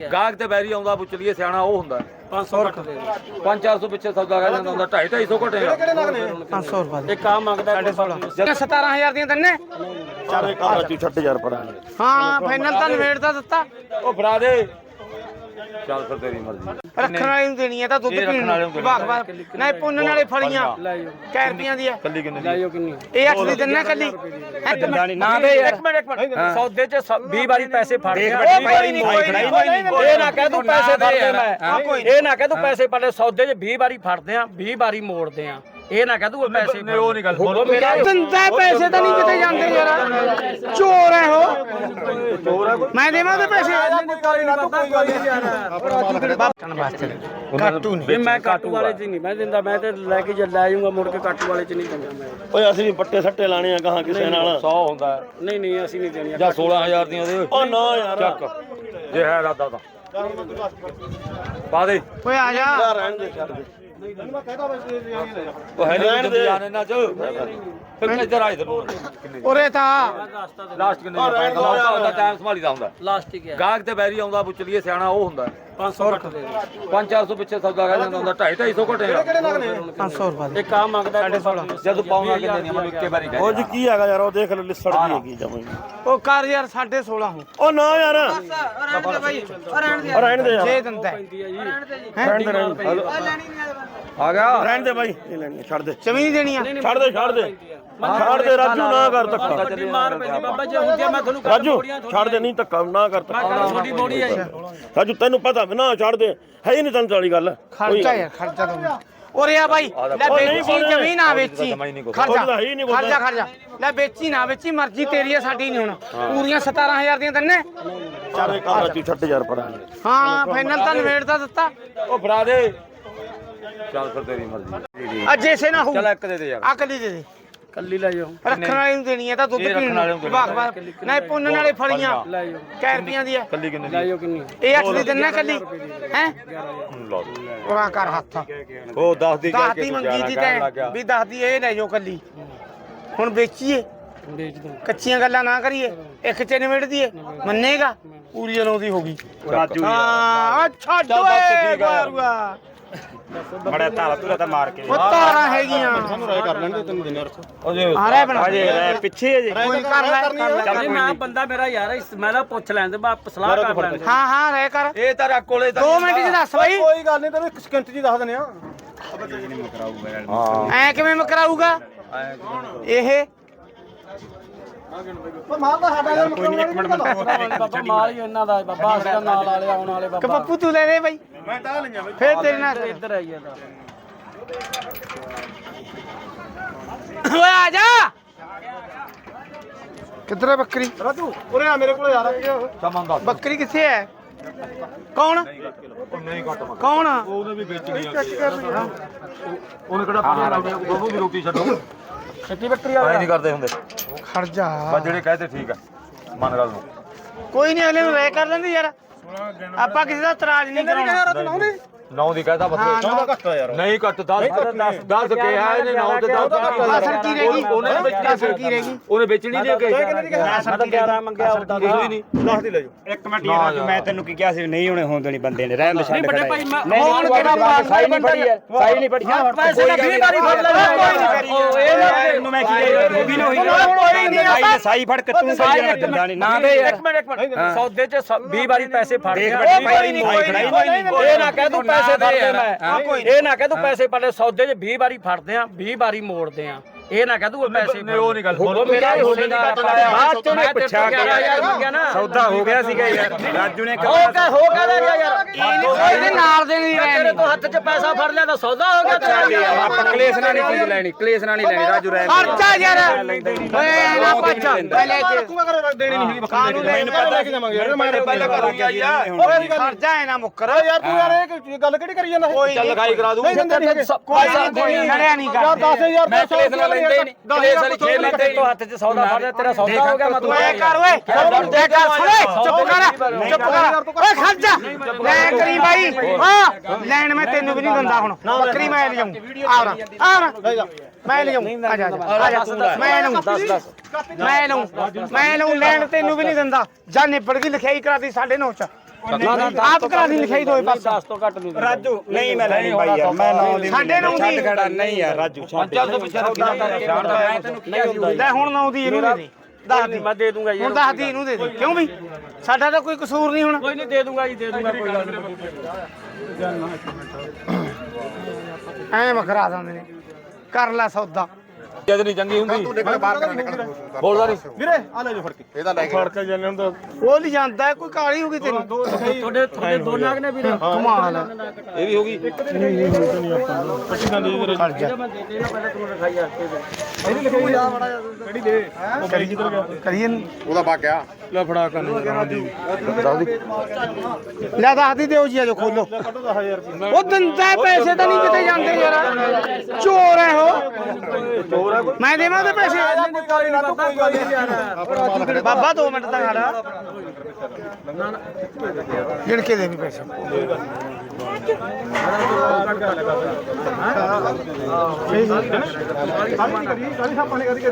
ਗਾਹਕ ਤੇ ਬੈਰੀ ਆਉਂਦਾ ਪੁੱਛਲੀਏ ਸਿਆਣਾ ਉਹ ਹੁੰਦਾ। 500 ਘੱਟ ਦੇ 5-400 ਪਿੱਛੇ ਸੌਦਾ ਰਹਿ ਜਾਂਦਾ ਹੁੰਦਾ 2.5 250 ਘਟੇਗਾ 500 ਰੁਪਏ। ਇੱਕ ਆ ਮੰਗਦਾ 16.5 17000 ਦੀਆਂ ਤੰਨੇ? ਚਾਰੇ ਛੱਡ ਯਾਰ ਪੜਾ ਹਾਂ ਫਾਈਨਲ ਤਾਂ ਨਵੇੜ ਦਾ ਦਿੱਤਾ। ਉਹ ਫੜਾ ਦੇ। ਚੱਲ ਫਿਰ ਤੇਰੀ ਮਰਜ਼ੀ ਰੱਖਣ ਵਾਲੇ ਨੂੰ ਦੇਣੀ ਹੈ ਤਾਂ ਦੁੱਧ ਇਹ ਰੱਖਣ ਪੀਣ ਵਾਲੇ ਨੂੰ ਨੂੰ। ਵਾਹ ਵਾਹ ਨਹੀਂ ਪੁੰਨਣ ਵਾਲੇ ਫਲੀਆਂ। ਕੈ ਰੁਪਈਆਂ ਦੀ ਹੈ ਕੱਲੀ ਕਿੰਨੇ ਦੀ ਇਹ ਅਸਲੀ ਦਿੰਨਾ ਕੱਲੀ। ਨਾ ਦੇ ਯਾਰ। ਇੱਕ ਮਿੰਟ ਇੱਕ ਮਿੰਟ। ਸੌਦੇ ਚ 20 ਵਾਰੀ ਪੈਸੇ ਫੜ ਦੇਖ ਗਿਆ ਬੈਠੀ ਨਹੀਂ ਇਹ ਨਾ ਕਹਿ ਤੂੰ ਪੈਸੇ ਨਾ ਦੇ ਫੜਦੇ। ਮੈਂ। ਇਹ ਨਾ ਕਹਿ ਤੂੰ ਪੈਸੇ ਫੜਦੇ ਸੌਦੇ 'ਚ 20 ਵਾਰੀ ਫੜਦੇ ਆ 20 ਵਾਰੀ ਮੋੜਦੇ ਆ। ਇਹ ਨਾ ਕਹਿ ਤੂੰ ਪੈਸੇ ਨਹੀਂ ਉਹ ਨਹੀਂ ਗੱਲ। ਬੋਲੋ ਮੇਰਾ ਦਿੰਦਾ ਪੈਸੇ ਤਾਂ ਨਹੀਂ ਕਿਤੇ ਜਾਂਦੇ ਯਾਰ ਚੋਰ ਹੈ ਉਹ ਮੈਂ ਦੇਵਾਂ ਉਹਦੇ ਪੈਸੇ? ਬਾਪਣ ਵਾਸਤੇ। ਕਾਟੂ ਨਹੀਂ। ਵੀ ਮੈਂ ਕਾਟੂ ਵਾਲੇ 'ਚ ਨਹੀਂ ਮੈਂ ਦਿੰਦਾ ਮੈਂ ਤੇ ਲੈ ਕੇ ਜੇ ਲੈ ਜਾਊਂਗਾ ਮੁੜ ਕੇ ਕਾਟੂ ਵਾਲੇ 'ਚ ਨਹੀਂ ਦਿੰਦਾ ਮੈਂ। ਓਏ ਅਸੀਂ ਵੀ ਪੱਟੇ ਸੱਟੇ ਲਾਣੇ ਆ ਕਹਾਂ ਕਿਸੇ ਨਾਲ। 100 ਹੁੰਦਾ। ਨਹੀਂ ਨਹੀਂ ਅਸੀਂ ਨਹੀਂ ਦੇਣੀਆਂ ਜਾਂ 16000 ਦੀਆਂ ਦੇ। ਓ ਨਾ ਯਾਰ। ਚੱਕ। ਜੇ ਹੈ ਇਰਾਦਾ ਤਾਂ। ਪਾ ਦੇ। ਓਏ ਆ ਜਾ ਰਹਿਣ ਦੇ ਛੱਡ ਦੇ। ਉਹ ਹੈ ਰਹਿਣ ਨਹੀਂ ਦੇ। ਜਾਣੇ ਨਾ ਚ। ਫਿਰ ਇੱਧਰ ਆ ਇੱਧਰ ਨੂੰ ਕਿੰਨੇ ਉਰੇ ਤਾਂ ਲਾਸਟ ਕਿੰਨੇ ਦਾ ਟਾਈਮ ਸੰਭਾਲੀਦਾ ਹੁੰਦਾ। ਲਾਸਟਿਕ ਹੈ ਗਾਹਕ ਤੇ ਬੈਰੀ ਆਉਂਦਾ ਪੁੱਛਲੀਏ ਸਿਆਣਾ ਉਹ ਹੁੰਦਾ। 500 ਘੱਟ ਦੇ। 5-400 ਪਿੱਛੇ ਸੌਦਾ ਰਹਿ ਜਾਂਦਾ ਹੁੰਦਾ 2.5 250 ਘਟੇਗਾ 500 ਰੁਪਏ ਇੱਕ ਆ ਮੰਗਦਾ 16.5 ਜਦ ਪਾਉਣਾ ਕਿੰਨੇ ਦੀ ਮੈਨੂੰ ਇੱਕੇ ਵਾਰੀ ਉਹ ਜੀ ਕੀ ਹੈਗਾ ਯਾਰ ਉਹ ਦੇਖ ਲੈ ਲਿਸੜ ਦੀ ਹੈਗੀ ਜਮੇ ਉਹ ਕਰ ਯਾਰ 16.5 ਹੋ ਓ ਨਾ ਯਾਰ। ਰਹਿਣ ਦੇ ਬਾਈ। ਰਹਿਣ ਦੇ। ਰਹਿਣ ਦੇ ਯਾਰ। ਜੇ ਦਿੰਦਾ ਹੈ। ਰਹਿਣ ਦੇ ਰਹਿਣ ਦੇ। ਆ ਗਿਆ। ਰਹਿਣ ਦੇ ਬਾਈ। ਇਹ ਲੈਣੀ ਛੱਡ ਦੇ। ਚਵੀ ਨਹੀਂ ਦੇਣੀ ਆ। ਛੱਡ ਦੇ ਛੱਡ ਦੇ। ਛੱਡ ਦੇ ਰਾਜੂ ਨਾ ਕਰ ਧੱਕਾ। ਵੱਡੀ ਮਾਰ ਪੈਂਦੀ ਬਾਬਾ ਜੇ ਹੁੰਦੀ ਆ ਮੈਂ ਤੁਹਾਨੂੰ ਕੱਢ ਰਾਜੂ ਛੱਡ ਦੇ ਨਹੀਂ ਧੱਕਾ ਨਾ ਕਰ ਧੱਕਾ। ਛੋਟੀ ਰਾਜੂ ਤੈਨੂੰ ਪਤਾ ਵੀ ਨਾ ਛੱਡ ਦੇ। ਹੈ ਹੀ ਨਹੀਂ ਤੈਨੂੰ ਵਾਲੀ ਗੱਲ। ਖਰਚਾ ਯਾਰ ਖਰਚਾ ਦੋ ਉਰੇ ਆ ਬਾਈ ਲੈ ਉਹ ਵੇਚੀ ਬੋਲਣਾ। ਜਮੀ ਨਾ ਵੇਚੀ। ਖਰਚਾ। ਖਰਚਾ ਖਰਚਾ। ਲੈ ਵੇਚੀ ਨਾ ਵੇਚੀ ਮਰਜ਼ੀ ਤੇਰੀ ਆ ਸਾਡੀ ਨਹੀਂ ਹੁਣ। ਪੂਰੀਆਂ 17000 ਦੀਆਂ ਤੰਨੇ। ਚਾਰੇ ਤੂੰ ਛੱਡ ਯਾਰ ਪੜਾ ਹਾਂ ਫਾਈਨਲ ਤਾਂ ਨਵੇੜ ਦਾ ਦਿੱਤਾ। ਉਹ ਫੜਾ ਦੇ। ਚੱਲ ਫਿਰ ਤੇਰੀ ਮਰਜ਼ੀ ਅੱਜ ਐਸੇ ਨਾ ਹੋ ਚੱਲ ਇੱਕ ਦੇ ਦੇ ਯਾਰ। ਅਕਲੀ ਦੇ ਦੇ। ਕੱਲੀ ਲੈ ਜਾਓ। ਰੱਖਣ ਵਾਲੇ ਨੂੰ ਦੇਣੀ ਹੈ ਤਾਂ ਦੁੱਧ ਇਹ ਰੱਖਣ ਪੀਣ ਵਾਲੇ ਨੂੰ ਨੂੰ ਵਾਹ ਵਾਹ। ਨਹੀਂ ਪੁੰਨਣ ਵਾਲੇ ਫਲੀਆਂ। ਲੈ ਜਾਓ। ਕੈ ਰੁਪਈਆਂ ਦੀ ਹੈ ਕੱਲੀ ਕਿੰਨੇ? ਲੈ ਦੀ ਜਾਓ ਕਿੰਨੀ? ਇਹ ਅਸਲੀ ਦਿੰਨਾ ਕੱਲੀ? ਹੈ? ਲਾ ਉਰਾ ਕਰ ਹੱਥ। ਉਹ 10 ਦੀ ਕਹਿ ਦਾਦੀ ਕੇ ਮੰਗੀ ਦੀ ਤੈਂ ਵੀ ਦਾਦੀ ਇਹ ਲੈ ਜਾਓ ਕੱਲੀ। ਹੁਣ ਵੇਚੀਏ। ਵੇਚ ਦੋ। ਕੱਚੀਆਂ ਗੱਲਾਂ ਨਾ ਕਰੀਏ। ਇੱਕ ਚ ਨਿਬੜ ਦੀਏ ਮੰਨੇਗਾ? ਪੂਰੀ ਜਨੋਂ ਦੀ ਹੋ ਗਈ। ਹਾਂ ਅੱਛਾ ਦੋਏ ਗਾਰੂਆ ਮੜਾ ਤਾਲਾ ਤੁਲਾ ਤਾਂ ਮਾਰ ਕੇ। ਉਹ ਤਾਰਾਂ ਹੈਗੀਆਂ। ਉਹ ਜੇ ਆ ਰਹਿ ਬਣਾ ਅਜੇ ਰਹਿ ਪਿੱਛੇ ਅਜੇ। ਕੋਈ ਕਰ ਲੈ। ਕਰ ਲੈ। ਚੱਲ ਮੈਂ ਬੰਦਾ ਮੇਰਾ ਯਾਰ ਇਸ- ਮੈਂ ਤਾਂ ਪੁੱਛ ਲੈਂਦੇ ਬਾ ਸਲਾਹ ਕਰ ਹਾਂ ਹਾਂ ਰਹਿ ਕਰ। ਇਹ ਤੇਰਾ ਕੋਲੇ ਤਾਂ 2 ਮਿੰਟ ਚ ਦੱਸ ਬਈ। ਕੋਈ ਗੱਲ ਨਹੀਂ ਤੈਨੂੰ ਇੱਕ ਸਕਿੰਟ ਜੀ ਦੱਸ ਦਿੰਦੇ ਆ। ਹਾਂ। ਐ ਕਿਵੇਂ ਮਕਰਾਊਗਾ? ਇਹ ਕੋਈ ਨਹੀਂ ਇੱਕ ਮਿੰਟ ਮੈਂ ਬਾਬਾ ਮਾਲ ਹੀ ਇਹਨਾਂ ਦਾ ਹੈ, ਬਾਬਾ ਅਸੀਂ ਤਾਂ ਨਾਲ ਵਾਲੇ ਆਉਣ ਵਾਲੇ ਕਿ ਬਾਬਾ। ਪੱਪੂ ਤੂੰ ਲੈ ਲੈ ਬਈ। ਮੈਂ ਤਾਂ ਲਈਆਂ ਬਈ। ਫੇਰ ਤੇਰੇ ਨਾਲ ਇੱਧਰ ਆਈਏ ਤਾਂ। ਓਏ ਆ ਜਾ। ਕਿੱਧਰ ਹੈ ਬੱਕਰੀ? ਰਾਜੂ ਉਰੇ ਆ ਮੇਰੇ ਕੋਲ ਯਾਰ। ਸਮਾਂ ਦੱਸ ਬੱਕਰੀ ਕਿੱਥੇ ਹੈ? ਕੌਣ? ਉਹ ਨਹੀਂ ਘੱਟ ਮੰਗ ਕੌਣ? ਉਹਨੇ ਵੀ ਵੇਚਣੀ ਆ। ਉਹਨੇ ਕਿਹੜਾ ਪਾਣੀ ਲਾਉਂਦੇ ਉਹਨੂੰ ਵੀ ਰੋਟੀ ਛੱਡੋ। ਛੱਟੀ ਬੱਕਰੀ ਐ ਨਹੀਂ ਕਰਦੇ ਹੁੰਦੇ। ਖੜ ਜਾ। ਬਸ ਜਿਹੜੇ ਕਹਤੇ ਠੀਕ ਆ। ਮਨ ਗੱਲ ਨੂੰ। ਕੋਈ ਨਹੀਂ ਅਗਲੇ ਨੂੰ ਰਹਿ ਕਰ ਲੈਂਦੇ ਯਾਰ। ਆਪਾਂ ਕਿਸੇ ਦਾ ਇਤਰਾਜ਼ ਨਹੀਂ ਕਰਾਉਣਾ। ਨੌ ਦੀ ਕਹਤਾ ਬਸ ਚੌਦਾ ਘੱਟ ਆ ਯਾਰ ਨਹੀਂ ਘੱਟ 10 10 ਕੇ ਹੈ ਇਹਨੇ ਨੌ ਤੇ 10 ਅਸਲ ਕੀ ਰਹੇਗੀ ਉਹਨੇ ਵੇਚਣੀ ਅਸਲ ਕੀ ਰਹੇਗੀ ਉਹਨੇ ਵੇਚਣੀ ਨਹੀਂ ਕਿ ਅਸਲ ਕੀ ਰਹੇਗੀ ਮੰਗਿਆ ਉਹਦਾ ਕੋਈ ਨਹੀਂ? ਦੱਸ ਦੀ ਲੈ ਜਾਓ। ਇੱਕ ਮਿੰਟ ਯਾਰ ਰਾਜੂ ਮੈਂ ਤੈਨੂੰ ਕੀ ਕਿਹਾ ਸੀ? ਨਹੀਂ ਹੋਣੇ ਹੋਣ ਦੇਣੀ ਬੰਦੇ ਨੇ ਰਹਿਣ ਦੇ ਛੱਡ ਵੱਡੇ ਖੜਾ ਭਾਈ ਮੈਂ ਕੌਣ ਕਿਹੜਾ ਪਾਗਲ ਸਾਈ ਨਹੀਂ ਫੜੀ ਯਾਰ ਸਾਈ ਨਹੀਂ ਫੜੀ ਹਾਂ ਪੈਸੇ ਦਾ 20 ਵਾਰੀ ਫੜ ਲੈ ਕੋਈ ਨਹੀਂ ਕਰੀ। ਉਹ ਇਹ ਨਾ ਇਹਨੂੰ ਮੈਂ ਕੀ ਦੇ ਵੀ ਨਾ ਹੋਈ ਕੋਈ ਨਹੀਂ ਨੇ ਸਾਈ ਫੜ ਕੇ ਤੂੰ ਸਾਈ ਜਣਾ ਦਿੰਦਾ ਨਹੀਂ ਨਾ ਦੇ ਯਾਰ ਇੱਕ ਮਿੰਟ ਇੱਕ ਮਿੰਟ। ਸੌਦੇ ਚ 20 ਵਾਰੀ ਪੈਸੇ ਫੜ ਦੇਖ ਗਿਆ ਬੈਠੀ ਭਾਈ ਨਹੀਂ ਕੋਈ ਇਹ ਨਾ ਕਹਿ ਤੂੰ ਪੈਸੇ ਫੜਦੇ ਮੈਂ। ਇਹ ਨਾ ਕਹਿ ਤੂੰ ਪੈਸੇ ਫੜਦੇ ਸੌਦੇ 'ਚ 20 ਵਾਰੀ ਫੜਦੇ ਆ 20 ਵਾਰੀ ਮੋੜਦੇ ਆ। ਇਹ ਨਾ ਕਹਿ ਤੂੰ ਪੈਸੇ ਨਹੀਂ ਉਹ ਨਹੀਂ ਗੱਲ। ਉਹ ਮੇਰਾ ਹੀ ਹੋਣੇ ਦਾ ਬਾਅਦ ਚੋਂ ਨੇ ਪੁੱਛਿਆ ਯਾਰ। ਮੰਗਿਆ ਨਾ। ਸੌਦਾ ਹੋ ਗਿਆ ਸੀਗਾ ਯਾਰ। ਰਾਜੂ ਨੇ ਹੋ ਕਾ ਹੋ ਕਾ ਰਿਹਾ ਯਾਰ ਇਹਦੇ ਨਾਲ ਦੇ ਨਹੀਂ ਤੇਰੇ ਰਹਿਣੀ ਤੋਂ ਹੱਥ 'ਚ ਪੈਸਾ ਫੜ ਲਿਆ ਤਾਂ ਸੌਦਾ ਹੋ ਗਿਆ ਤੇਰਾ। ਆਪਾਂ ਕਲੇਸ਼ ਨਾਲ ਨਹੀਂ ਚੀਜ਼ ਲੈਣੀ ਕਲੇਸ਼ ਨਾਲ ਨਹੀਂ ਲੈਣੀ ਰਾਜੂ ਰਹਿਣ। ਖਰਚਾ ਯਾਰ। ਓਏ ਨਾ ਪੱਛਾ। ਪਹਿਲੇ ਤੇ ਦੇਣੀ ਨਹੀਂ ਕਾਨੂੰਨ ਮੈਨੂੰ ਪਤਾ ਲੈ ਕੇ ਜਾਵਾਂਗੇ ਯਾਰ ਮੈਂ ਪਹਿਲਾਂ ਕਰ ਗਿਆ ਜੀ ਓਏ ਖਰਚਾ ਹੈ ਨਾ ਮੁੱਕਰ। ਯਾਰ ਤੂੰ ਯਾਰ ਇਹ ਗੱਲ ਕਿਹੜੀ ਕਰੀ ਜਾਂਦਾ? ਕੋਈ ਚੱਲ ਲਿਖਾਈ ਕਰਾ ਦੂੰ ਨਹੀਂ ਦਿੰਦੇ ਨਹੀਂ ਹੈਗੇ ਕੋਈ ਨਹੀਂ ਲੜਿਆ ਨਹੀਂ ਯਾਰ ਕਰਦੇ 10000 ਮੈਂ ਕਲੇਸ਼ ਨਾਲ ਲੈਂਦੇ ਹੀ ਨਹੀਂ। ਕਲੇਸ਼ ਵਾਲੀ ਖੇਡ ਲੈਂਦੇ ਤੇਰੇ ਤੋਂ ਹੱਥ 'ਚ ਸੌਦਾ ਫੜ ਲਿਆ ਤੇਰਾ ਸੌਦਾ ਹੋ ਗਿਆ ਮੈਂ ਤੂੰ ਓਏ ਕਰ ਓਏ ਦੇ ਕਰ ਸੁਣੇ ਚੁੱਪ ਕਰ ਚੁੱਪ ਕਰ ਓਏ ਖਰਚਾ। ਲੈ ਕਰੀ। ਬਾਈ। ਹਾਂ ਲੈਣ ਮੈਂ ਤੈਨੂੰ ਵੀ ਨਹੀਂ ਦਿੰਦਾ ਹੁਣ। ਬੱਕਰੀ ਮੈਂ ਲੈ ਮੈਂ ਲੈ ਜਾਊਂ ਆ ਜਾ ਆ ਜਾ ਮੈਂ ਲਊਂ ਦੱਸ ਦੱਸ ਮੈਂ ਲਊਂ ਮੈਂ ਲਊਂ ਲੈਣ ਤੈਨੂੰ ਵੀ ਨਹੀਂ ਦਿੰਦਾ। ਜਾਂ ਨਿਬੜ ਗਈ ਲਿਖਾਈ ਕਰਾਤੀ 9.5 ਚ। ਆਪ ਕਰਾ ਦੀ ਲਿਖਾਈ ਦੋਏ ਪਾਸ। 10 ਤੋਂ ਘੱਟ ਨਹੀਂ ਰਾਜੂ ਨਹੀਂ ਮੈਂ ਲੈਣੀ ਬਾਈ ਯਾਰ ਮੈਂ ਨੌ ਦੀ ਸਾਡੇ ਨੌ ਦੀ। ਛੱਡ ਖੜਾ ਨਹੀਂ ਯਾਰ ਰਾਜੂ ਛੱਡ ਪਿੱਛੇ ਮੈਂ ਤੈਨੂੰ ਕੀ ਹੁੰਦਾ ਲੈ ਹੁਣ ਨੌ ਦੀ ਇਹਨੂੰ ਦੇ ਦੱਸ ਦੀ। ਮੈਂ ਦੇ ਦੂੰਗਾ ਜੀ ਹੁਣ ਦੱਸ ਦੀ ਇਹਨੂੰ ਦੇ ਦੇ। ਕਿਉਂ ਵੀ? ਸਾਡਾ ਤਾਂ ਕੋਈ ਕਸੂਰ ਨਹੀਂ ਹੁਣ। ਕੋਈ ਨਹੀਂ ਦੇ ਦੂੰਗਾ ਜੀ ਦੇ ਦੂੰਗਾ ਕੋਈ ਗੱਲ ਨਹੀਂ ਐ ਮਖਰਾ ਦਿੰਦੇ ਨੇ। ਕਰ ਲੈ ਸੌਦਾ। ਜਦ ਨਹੀਂ ਚੰਗੀ ਹੁੰਦੀ। ਬੋਲਦਾ ਨਹੀਂ। ਉਹ ਨਹੀਂ ਜਾਂਦਾ ਹੈ, ਕੋਈ ਕਾਲੀ ਹੋ ਗਈ ਤੈਨੂੰ। ਤੁਹਾਡੇ ਤੁਹਾਡੇ ਦੋਨਾਂ ਨੇ ਵੀਰ। ਕਮਾਲ ਹੈ ਇਹ ਵੀ ਹੋ ਗਈ। ਖੜ ਜਾ। ਮੈਂ ਦੇ ਦੇਣਾ ਪਹਿਲਾਂ ਤੂੰ ਲਿਖਾਈ ਆ ਕਰੀਏ। ਉਹਦਾ ਬਾਕਿਆ ਲੈ ਦੱਸ ਦੀ। ਦਿਓ ਜੀ ਆਜੋ ਖੋਲੋ। ਉਹ ਦਿੰਦਾ ਹੈ, ਪੈਸੇ ਤਾਂ ਨਹੀਂ ਕਿਤੇ ਜਾਂਦੇ ਯਾਰ। ਚੋਰ ਹੈ ਉਹ। ਮੈਂ ਦੇਵਾਂ ਉਹਦੇ ਪੈਸੇ? ਬਾਬਾ 2 ਮਿੰਟ ਤਾਂ ਖੜਾ। ਗਿਣ ਕੇ ਦੇ ਵੀ ਪੈਸੇ।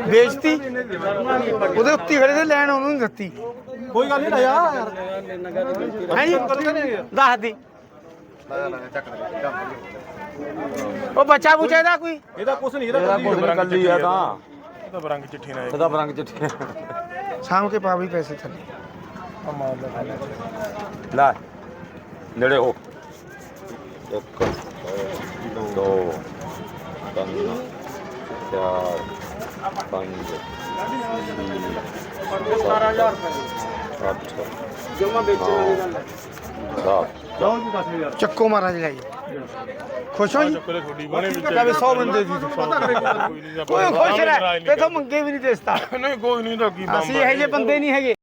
ਵੇਚਤੀ ਉਹਦੇ ਉੱਤੇ ਖੜੇ ਤੇ ਲੈਣ ਉਹਨੂੰ ਨਹੀਂ ਦਿੱਤੀ। ਕੋਈ ਗੱਲ ਨਹੀਂ ਲੈ ਯਾਰ। ਹੈ ਜੀ? ਦੱਸ ਦੀ। ਉਹ ਬੱਚਾ ਬੁਚਾ ਦਾ ਕੋਈ? ਇਹਦਾ ਕੁਛ ਨਹੀਂ ਇਹਦਾ ਕੱਲੀ ਆ ਤਾਂ। ਇਹਦਾ। ਬਰੰਗ ਚਿੱਠੀ ਨਾਲ ਇਹਦਾ ਬਰੰਗ ਚਿੱਠੀ ਸਾਂਭ ਕੇ ਪਾ ਵੀ ਪੈਸੇ ਥੱਲੇ। ਲੈ ਨੇੜੇ ਹੋ। ਇੱਕ ਦੋ ਤਿੰਨ ਚਾਰ ਪੰਜ ਅੱਠ ਜਮਾ ਵੇਚਣ ਵਾਲੀ ਗੱਲ ਚੱਕੋ ਮਹਾਰਾਜ ਲੈ ਜੀ। ਖੁਸ਼ ਹੋ ਜੀ? ਕਹੇ 100 ਬੰਦੇ ਦੀ ਕੋਈ ਖੁਸ਼ ਰਹਿ ਤੇ ਤਾਂ ਮੰਗੇ ਵੀ ਨਹੀਂ ਦੇਸਤਾ। ਨਹੀਂ ਕੋਈ ਨਹੀਂ ਤਾਂ ਕੀ ਅਸੀਂ ਇਹੋ ਜਿਹੇ ਬੰਦੇ ਨਹੀਂ ਹੈਗੇ।